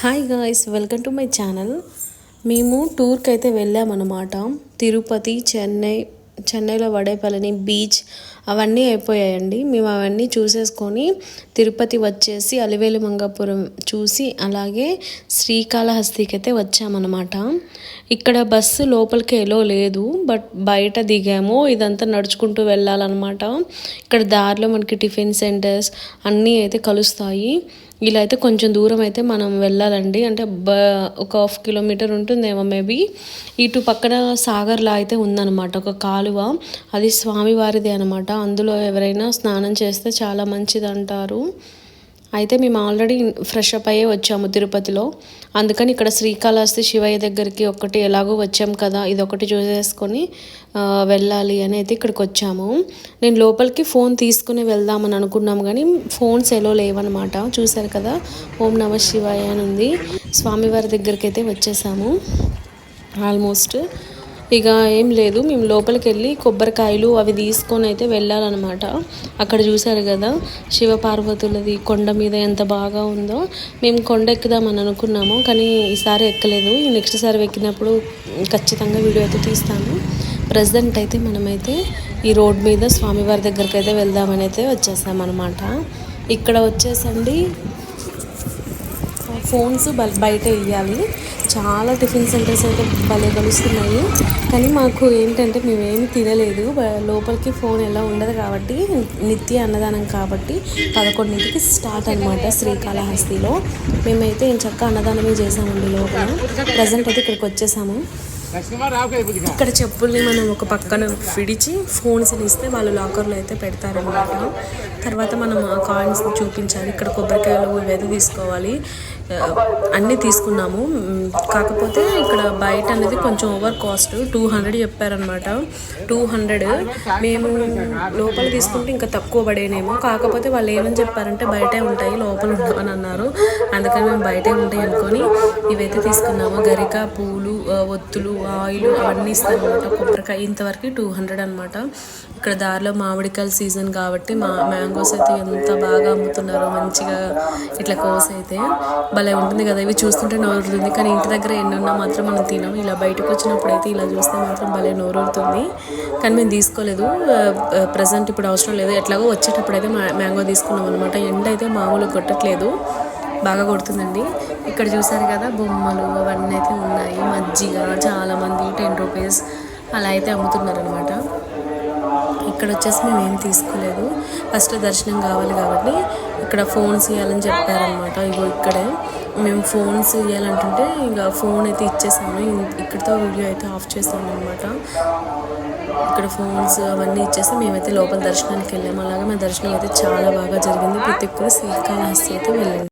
Hi guys welcome to my channel మేము టూర్కి అయితే వెళ్ళామన్నమాట. తిరుపతి చెన్నై చెన్నైలో వడేపల్లిని బీచ్ అవన్నీ అయిపోయాయండి. మేము అవన్నీ చూసేసుకొని తిరుపతి వచ్చేసి అలివేలు మంగాపురం చూసి అలాగే శ్రీకాళహస్తికి అయితే వచ్చామన్నమాట. ఇక్కడ బస్సు లోపలికి ఎలో లేదు బట్ బయట దిగాము. ఇదంతా నడుచుకుంటూ వెళ్ళాలన్నమాట. ఇక్కడ దారిలో మనకి టిఫిన్ సెంటర్స్ అన్నీ అయితే కలుస్తాయి. ఇలా అయితే కొంచెం దూరం అయితే మనం వెళ్ళాలండి. అంటే బ ఒక హాఫ్ కిలోమీటర్ ఉంటుందేమో మేబీ. ఇటు పక్కన సాగర్లా అయితే ఉందన్నమాట. ఒక కాలువ. అది స్వామివారిది అనమాట అందులో ఎవరైనా స్నానం చేస్తే చాలా మంచిది అంటారు అయితే మేము ఆల్రెడీ ఫ్రెష్ అప్ అయ్యే వచ్చాము తిరుపతిలో. అందుకని ఇక్కడ శ్రీకాళహస్తి శివయ్య దగ్గరికి ఒకటి ఎలాగో వచ్చాము కదా ఇది ఒకటి చూసేసుకొని వెళ్ళాలి అని అయితే ఇక్కడికి వచ్చాము. నేను లోపలికి ఫోన్ తీసుకుని వెళ్దామని అనుకున్నాము కానీ ఫోన్స్ ఎలో లేవన్నమాట. చూశారు కదా ఓం నమ శివాయ అని ఉంది. స్వామివారి దగ్గరికి అయితే వచ్చేసాము. ఆల్మోస్ట్ ఇక ఏం లేదు. మేము లోపలికి వెళ్ళి కొబ్బరికాయలు అవి తీసుకొని అయితే వెళ్ళాలన్నమాట. అక్కడ చూశారు కదా శివ పార్వతులది కొండ మీద ఎంత బాగా ఉందో. మేము కొండ ఎక్కుదామని అనుకున్నాము కానీ ఈసారి ఎక్కలేదు. నెక్స్ట్ సారి ఎక్కినప్పుడు ఖచ్చితంగా వీడియో అయితే తీస్తాను. ప్రజెంట్ అయితే మనమైతే ఈ రోడ్ మీద స్వామివారి దగ్గరికి అయితే వెళ్దామని అయితే వచ్చేసామన్నమాట. ఇక్కడ వచ్చేసండి ఫోన్స్ బయట ఇవ్వాలి చాలా టిఫిన్ సెంటర్స్ అయితే భలే కలుస్తున్నాయి. కానీ మాకు ఏంటంటే మేమేమి తినలేదు. లోపలికి ఫోన్ ఎలా ఉండదు కాబట్టి నిత్య అన్నదానం కాబట్టి పదకొండింటికి స్టార్ట్ అనమాట శ్రీకాళహస్తిలో. మేమైతే ఏం చక్క అన్నదానమే చేసామండి లోపల. ప్రజెంట్ అయితే ఇక్కడికి వచ్చేసాము. ఇక్కడ చెప్పుల్ని మనం ఒక పక్కన విడిచి ఫోన్స్ని ఇస్తే వాళ్ళు లాకర్లో అయితే పెడతారనమాట తర్వాత మనం ఆ కాయిన్స్ని చూపించాలి. ఇక్కడ కొబ్బరికాయలు ఇవైతే తీసుకోవాలి. అన్నీ తీసుకున్నాము. కాకపోతే ఇక్కడ బయట అనేది కొంచెం ఓవర్ కాస్ట్. టూ హండ్రెడ్ చెప్పారనమాట టూ హండ్రెడ్. మేము లోపల తీసుకుంటే ఇంకా తక్కువ పడేనేమో. కాకపోతే వాళ్ళు ఏమని చెప్పారంటే బయటే ఉంటాయి లోపల ఉండవని అన్నారు. అందుకని మేము బయటే ఉంటాయి అనుకొని ఇవైతే తీసుకున్నాము. గరిక పూలు ఒత్తులు ఆయిల్ అవన్నీ ఇస్తాను అనమాట. కొబ్బరికాయ ఇంతవరకు టూ హండ్రెడ్ అనమాట. ఇక్కడ దారిలో మామిడికాయల సీజన్ కాబట్టి మా మ్యాంగోస్ అయితే ఎంత బాగా అమ్ముతున్నారో మంచిగా ఇట్లా కోస్ అయితే భలే ఉంటుంది కదా. ఇవి చూస్తుంటే నోరుతుంది కానీ ఇంటి దగ్గర ఎన్నున్నా మాత్రం మనం తినాం ఇలా బయటకు వచ్చినప్పుడు అయితే ఇలా చూస్తే మాత్రం భలే నోరుతుంది కానీ మేము తీసుకోలేదు. ప్రజెంట్ ఇప్పుడు అవసరం లేదు. ఎట్లాగో వచ్చేటప్పుడు అయితే మ్యాంగో తీసుకున్నాం అనమాట. ఎండ అయితే మామూలుగా కొట్టట్లేదు. బాగా కొడుతుందండి. ఇక్కడ చూసారు కదా బొమ్మలు అవన్నీ అయితే ఉన్నాయి. మజ్జిగ చాలామంది టెన్ రూపీస్ అలా అయితే అమ్ముతున్నారనమాట ఇక్కడ వచ్చేసి మేము ఏం తీసుకోలేదు. ఫస్ట్ దర్శనం కావాలి కాబట్టి ఇక్కడ ఫోన్స్ ఇవ్వాలని చెప్పారనమాట ఇగో ఇక్కడే. మేము ఫోన్స్ ఇవ్వాలంటుంటే ఇంకా ఫోన్ అయితే ఇచ్చేసాము. ఇక్కడితో వీడియో అయితే ఆఫ్ చేసాము అనమాట ఇక్కడ ఫోన్స్ అవన్నీ ఇచ్చేసి మేమైతే లోపల దర్శనానికి వెళ్ళాము. అలాగే మా దర్శనం అయితే చాలా బాగా జరిగింది. ప్రతి ఒక్కరు శ్రీకాళహస్తి అయితే వెళ్ళాము